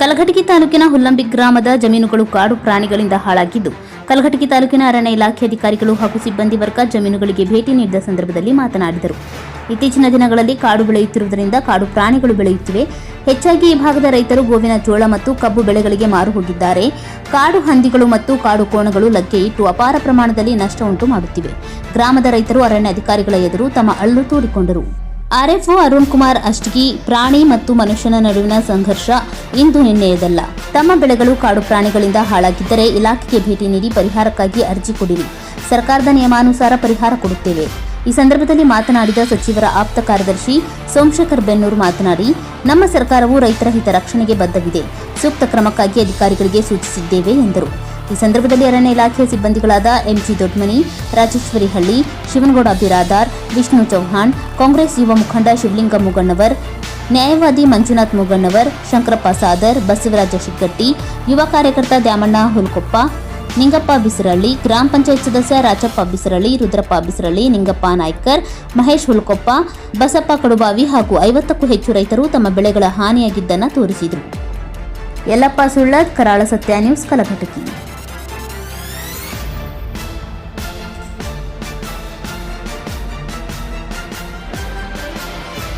ಕಲಘಟಗಿ ತಾಲೂಕಿನ ಹುಲ್ಲಂಬಿ ಗ್ರಾಮದ ಜಮೀನುಗಳು ಕಾಡು ಪ್ರಾಣಿಗಳಿಂದ ಹಾಳಾಗಿದ್ದು, ಕಲಘಟಗಿ ತಾಲೂಕಿನ ಅರಣ್ಯ ಇಲಾಖೆ ಅಧಿಕಾರಿಗಳು ಹಾಗೂ ಸಿಬ್ಬಂದಿ ವರ್ಗ ಜಮೀನುಗಳಿಗೆ ಭೇಟಿ ನೀಡಿದ ಸಂದರ್ಭದಲ್ಲಿ ಮಾತನಾಡಿದರು. ಇತ್ತೀಚಿನ ದಿನಗಳಲ್ಲಿ ಕಾಡು ಬೆಳೆಯುತ್ತಿರುವುದರಿಂದ ಕಾಡು ಪ್ರಾಣಿಗಳು ಬೆಳೆಯುತ್ತಿವೆ. ಹೆಚ್ಚಾಗಿ ಈ ಭಾಗದ ರೈತರು ಗೋವಿನ ಜೋಳ ಮತ್ತು ಕಬ್ಬು ಬೆಳೆಗಳಿಗೆ ಮಾರು ಹೋಗಿದ್ದಾರೆ. ಕಾಡು ಹಂದಿಗಳು ಮತ್ತು ಕಾಡು ಕೋಣಗಳು ಲಗ್ಗೆ ಇಟ್ಟು ಅಪಾರ ಪ್ರಮಾಣದಲ್ಲಿ ನಷ್ಟ ಉಂಟು ಮಾಡುತ್ತಿವೆ. ಗ್ರಾಮದ ರೈತರು ಅರಣ್ಯ ಅಧಿಕಾರಿಗಳ ಎದುರು ತಮ್ಮ ಅಳ್ಳು ತೋಡಿಕೊಂಡರು. ಆರ್ಎಫ್ಒ ಅರುಣ್ ಕುಮಾರ್ ಅಷ್ಟಗಿ, ಪ್ರಾಣಿ ಮತ್ತು ಮನುಷ್ಯನ ನಡುವಿನ ಸಂಘರ್ಷ ಇಂದು ನಿನ್ನೆಯದಲ್ಲ. ತಮ್ಮ ಬೆಳೆಗಳು ಕಾಡು ಪ್ರಾಣಿಗಳಿಂದ ಹಾಳಾಗಿದ್ದರೆ ಇಲಾಖೆಗೆ ಭೇಟಿ ನೀಡಿ ಪರಿಹಾರಕ್ಕಾಗಿ ಅರ್ಜಿ ಕೊಡಿರಿ. ಸರ್ಕಾರದ ನಿಯಮಾನುಸಾರ ಪರಿಹಾರ ಕೊಡುತ್ತೇವೆ. ಈ ಸಂದರ್ಭದಲ್ಲಿ ಮಾತನಾಡಿದ ಸಚಿವರ ಆಪ್ತ ಕಾರ್ಯದರ್ಶಿ ಸೋಮಶೇಖರ್ ಬೆನ್ನೂರು ಮಾತನಾಡಿ, ನಮ್ಮ ಸರ್ಕಾರವು ರೈತರ ಹಿತ ರಕ್ಷಣೆಗೆ ಬದ್ಧವಿದೆ. ಸೂಕ್ತ ಕ್ರಮಕ್ಕಾಗಿ ಅಧಿಕಾರಿಗಳಿಗೆ ಸೂಚಿಸಿದ್ದೇವೆ ಎಂದರು. ಈ ಸಂದರ್ಭದಲ್ಲಿ ಅರಣ್ಯ ಇಲಾಖೆಯ ಸಿಬ್ಬಂದಿಗಳಾದ ಎಂಜಿ ದೊಡ್ಮನಿ ರಾಜೇಶ್ವರಿ ಹಳ್ಳಿ ಶಿವನಗೌಡ ಬಿರಾದಾರ್, ವಿಷ್ಣು ಚೌಹಾಣ್, ಕಾಂಗ್ರೆಸ್ ಯುವ ಮುಖಂಡ ಶಿವಲಿಂಗ ಮುಗಣ್ಣವರ್, ನ್ಯಾಯವಾದಿ ಮಂಜುನಾಥ್ ಮುಗಣ್ಣವರ್, ಶಂಕರಪ್ಪ ಸಾದರ್, ಬಸವರಾಜ ಶಿಗ್ಗಟ್ಟಿ, ಯುವ ಕಾರ್ಯಕರ್ತ ದ್ಯಾಮಣ್ಣ ಹುಲ್ಕೊಪ್ಪ, ನಿಂಗಪ್ಪ ಬಿಸರಳ್ಳಿ, ಗ್ರಾಮ ಪಂಚಾಯತ್ ಸದಸ್ಯ ರಾಜಪ್ಪ ಬಿಸರಳ್ಳಿ, ರುದ್ರಪ್ಪ ಬಿಸರಳ್ಳಿ, ನಿಂಗಪ್ಪ ನಾಯ್ಕರ್, ಮಹೇಶ್ ಹುಲ್ಕೊಪ್ಪ, ಬಸಪ್ಪ ಕಡುಬಾವಿ ಹಾಗೂ ಐವತ್ತಕ್ಕೂ ಹೆಚ್ಚು ರೈತರು ತಮ್ಮ ಬೆಳೆಗಳ ಹಾನಿಯಾಗಿದ್ದನ್ನು ತೋರಿಸಿದರು. ಯಲ್ಲಪ್ಪ ಸುಳ್ಳದ್, ಕರಾಳ ಸತ್ಯ ನ್ಯೂಸ್ ಕಲಘಟಕಿ.